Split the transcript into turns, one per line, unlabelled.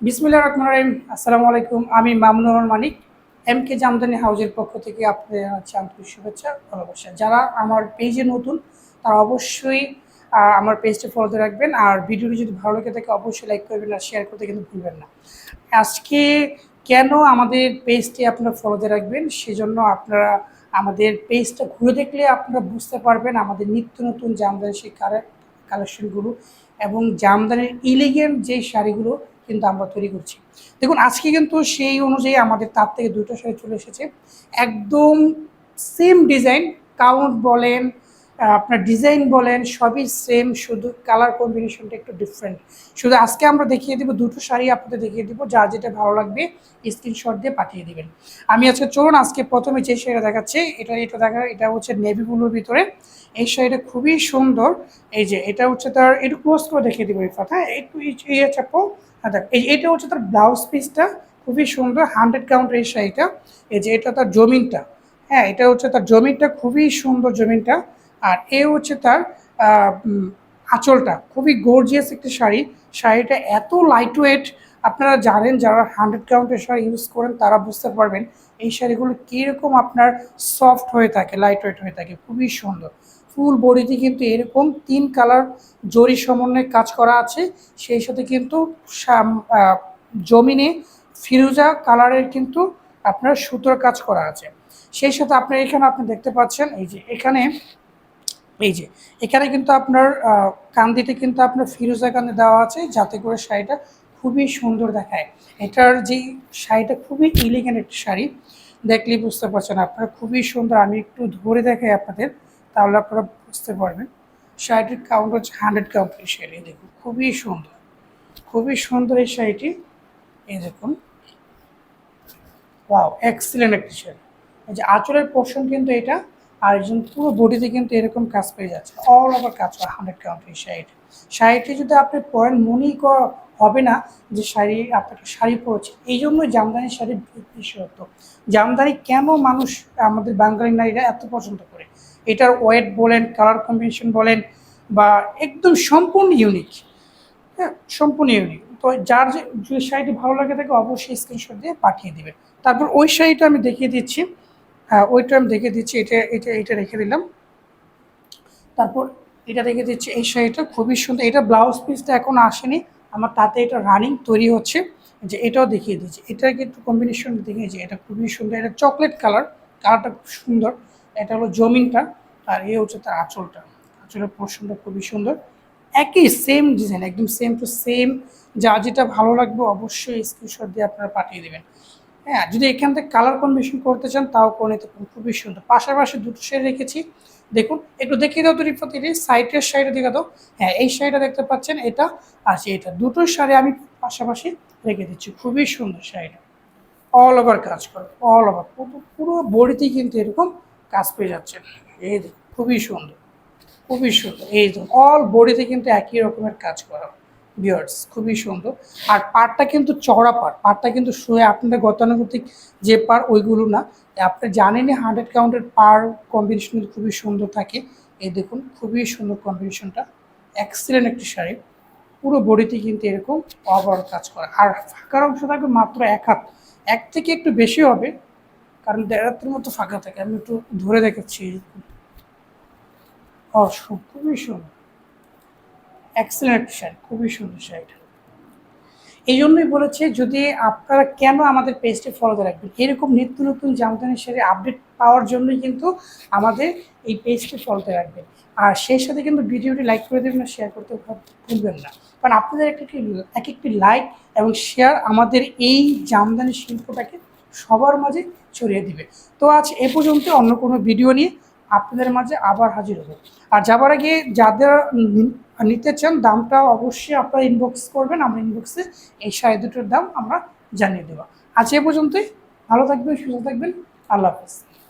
বিসমিল্লা রহমান রহিম। আসসালামু আলাইকুম। আমি মামুনুর মানিক এম কে জামদানি হাউজের পক্ষ থেকে আপনাদের হচ্ছে আন্তরিক শুভেচ্ছা, ভালোবাসা। যারা আমার পেজে নতুন, তারা অবশ্যই আমার পেজটা ফলোতে রাখবেন। আর ভিডিওটি যদি ভালো লেগে থাকে, অবশ্যই লাইক করবেন আর শেয়ার করতে কিন্তু ভুলবেন না। আজকে কেন আমাদের পেজটি আপনারা ফলোতে রাখবেন? সেজন্য আপনারা আমাদের পেজটা ঘুরে দেখলে আপনারা বুঝতে পারবেন আমাদের নিত্য নতুন জামদানি সেই কালেকশনগুলো এবং জামদানির ইলিগেন্ট যে শাড়িগুলো কিন্তু আমরা তৈরি করছি। দেখুন, আজকে কিন্তু সেই অনুযায়ী আমাদের তার থেকে দুটো শাড়ি চলে এসেছে। একদম সেম ডিজাইন কাউন্ট বলেন আপনার ডিজাইন বলেন, সবই সেম শুধু কালার কম্বিনেশনটা একটু ডিফারেন্ট শুধু আজকে আমরা দেখিয়ে দেবো, দুটো শাড়ি আপনাদের দেখিয়ে দেবো, যার যেটা ভালো লাগবে স্ক্রিনশট দিয়ে পাঠিয়ে দেবেন। আমি আজকে, চলুন, আজকে প্রথমে যে শাড়িটা দেখাচ্ছি, এটা এটা দেখা, এটা হচ্ছে নেভি ব্লুর ভিতরে। এই শাড়িটা খুবই সুন্দর। এই যে, এটা হচ্ছে তার, একটু ক্লোজ করে দেখিয়ে দিব এই কথা একটু ইয়ে চাপো। দেখ, এই এটা হচ্ছে তার ব্লাউজ পিসটা খুবই সুন্দর হান্ড্রেড কাউন্টের শাড়িটা এই যে এটা তার জমিনটা হ্যাঁ এটা হচ্ছে তার জমিনটা, খুবই সুন্দর জমিনটা। আর এ হচ্ছে তার আঁচলটা, খুবই গর্জিয়াস একটি শাড়ি। শাড়িটা এত লাইট ওয়েট আপনারা জানেন যারা হান্ড্রেড কাউন্টের শাড়ি ইউজ করেন, তারা বুঝতে পারবেন এই শাড়িগুলো কীরকম আপনার সফট হয়ে থাকে লাইট ওয়েট হয়ে থাকে, খুবই সুন্দর। ফুল বডিতে কিন্তু এরকম তিন কালার জরি সমন্বয়ে কাজ করা আছে। সেই সাথে কিন্তু জমিনে ফিরোজা কালারের কিন্তু আপনার সুতোর কাজ করা আছে। সেই সাথে আপনার এখানে আপনি দেখতে পাচ্ছেন, এই যে এখানে, এই যে এখানে কিন্তু আপনার কান্দিতে কিন্তু আপনার ফিরোজা কান্দি দেওয়া আছে, যাতে করে শাড়িটা খুবই সুন্দর দেখায়। এটার যে শাড়িটা খুবই ইলিগেন্ট একটি শাড়ি, দেখলেই বুঝতে পারছেন আপনারা, খুবই সুন্দর। আমি একটু ধরে দেখাই আপনাদের। তাহলে আপনারা বুঝতে পারবেন। শাড়িটির কাউন্ট হচ্ছে হান্ড্রেড কাউন্টের শাড়ি দেখুন, খুবই সুন্দর। খুবই সুন্দর এই শাড়িটি। এই দেখুন। ওয়াও এক্সিলেন্ট একটি শাড়ি। এই যে আঁচলের পোর্শন কিন্তু এটা, আর একজন পুরো বডিতে কিন্তু এরকম কাজ পেয়ে যাচ্ছে। অল ওভার কাজ করা হান্ড্রেড কাউন্টের শাড়িটি। শাড়িটি যদি আপনি পরেন, মনেই হবে না যে শাড়ি আপনাকে শাড়ি পরেছে। এই জন্য জামদানি শাড়ি বিশেষত্ব জামদানি কেন মানুষ আমাদের বাঙালি নারীরা এত পছন্দ করে? এটার ওয়েট বলেন, কালার কম্বিনেশন বলেন, বা একদম সম্পূর্ণ ইউনিক হ্যাঁ সম্পূর্ণ ইউনিক তো যার যে যে শাড়িটি ভালো লাগে তাকে অবশ্যই স্ক্রিনশট দিয়ে পাঠিয়ে দেবেন। তারপর ওই শাড়িটা আমি দেখিয়ে দিচ্ছি। হ্যাঁ ওইটা আমি দেখিয়ে দিচ্ছি। এটা এটা এটা রেখে দিলাম। তারপর এটা রেখে দিচ্ছি। এই শাড়িটা খুবই সুন্দর। এটা ব্লাউজ পিসটা এখন আসেনি। আমার তাতে এটা রানিং তৈরি হচ্ছে। যে এটাও দেখিয়ে দিচ্ছি। এটার কিন্তু কম্বিনেশন দেখিয়েছি এটা খুবই সুন্দর। এটা চকলেট কালার কালারটা খুব সুন্দর। এটা হলো জমিনটা আর এ হচ্ছে তার আঁচলটা। আঁচলের পোর্শনটা খুবই সুন্দর। একই সেম ডিজাইন একদম সেম টু সেম যা যেটা ভালো লাগবে অবশ্যই স্ক্রিনশট দিয়ে আপনারা পাঠিয়ে দেবেন। হ্যাঁ যদি এখান থেকে কালার কম্বিনেশন করতে চান, তাও করে নিতে পারেন। খুবই সুন্দর। পাশাপাশি দুটো শাড়ি রেখেছি। দেখুন, একটু দেখিয়ে দাও তো রিফাতিটি সাইডের শাড়িটা দেখে দাও। হ্যাঁ এই শাড়িটা দেখতে পাচ্ছেন, এটা আর এটা। দুটো শাড়ি আমি পাশাপাশি রেখে দিচ্ছি। খুবই সুন্দর শাড়িটা অল ওভার কাজ করে অল ওভার পুরো বডিতেই কিন্তু এরকম কাজ পেয়ে যাচ্ছেন এই খুবই সুন্দর খুবই সুন্দর। এই অল বডিতে কিন্তু একই রকমের কাজ করা বিয়ার্স খুবই সুন্দর। আর পাড়টা কিন্তু চওড়া পাড় পাড়টা কিন্তু শুয়ে আপনাদের গতানুগতিক যে পার ওইগুলো না, আপনি জানেনই হান্ড্রেড কাউন্টের পার কম্বিনেশন খুবই সুন্দর থাকে। এই দেখুন, খুবই সুন্দর কম্বিনেশনটা এক্সিলেন্ট একটি শাড়ি। পুরো বডিতে কিন্তু এরকম ওভার কাজ করা। আর ফাঁকার অংশ থাকবে মাত্র এক হাত। এক থেকে একটু বেশি হবে কারণ দেড় হাতের মতো ফাঁকা থাকে, আমি একটু ধরে দেখাচ্ছি অসম, খুবই সুন্দর। এক্সেলেন্ট শাড়ি খুবই সুন্দর শাড়িটা এই জন্যই বলেছে যদি আপনারা কেন আমাদের পেজটি ফলোতে রাখবেন? এরকম নিত্য নতুন জামদানি শাড়ি আপডেট পাওয়ার জন্যই কিন্তু আমাদের এই পেজটি ফলোতে রাখবেন। আর সেই সাথে কিন্তু ভিডিওটি লাইক করে দেবেন আর শেয়ার করতে ভুলবেন না। কারণ আপনাদের এক একটি এক একটি লাইক এবং শেয়ার আমাদের এই জামদানি শিল্পটাকে সবার মাঝে ছড়িয়ে দিবে। তো আজ এ পর্যন্ত অন্য কোনো ভিডিও নিয়ে আপনাদের মাঝে আবার হাজির হব। আর যাবার আগে যাদের নিতে চান, দামটা অবশ্যই আপনারা ইনবক্স করবেন। আমরা ইনবক্সে এই শাড়ি দুটোর দাম আমরা জানিয়ে দেবো। আজ এ পর্যন্তই। ভালো থাকবেন, সুস্থ থাকবেন। আল্লাহ হাফিজ।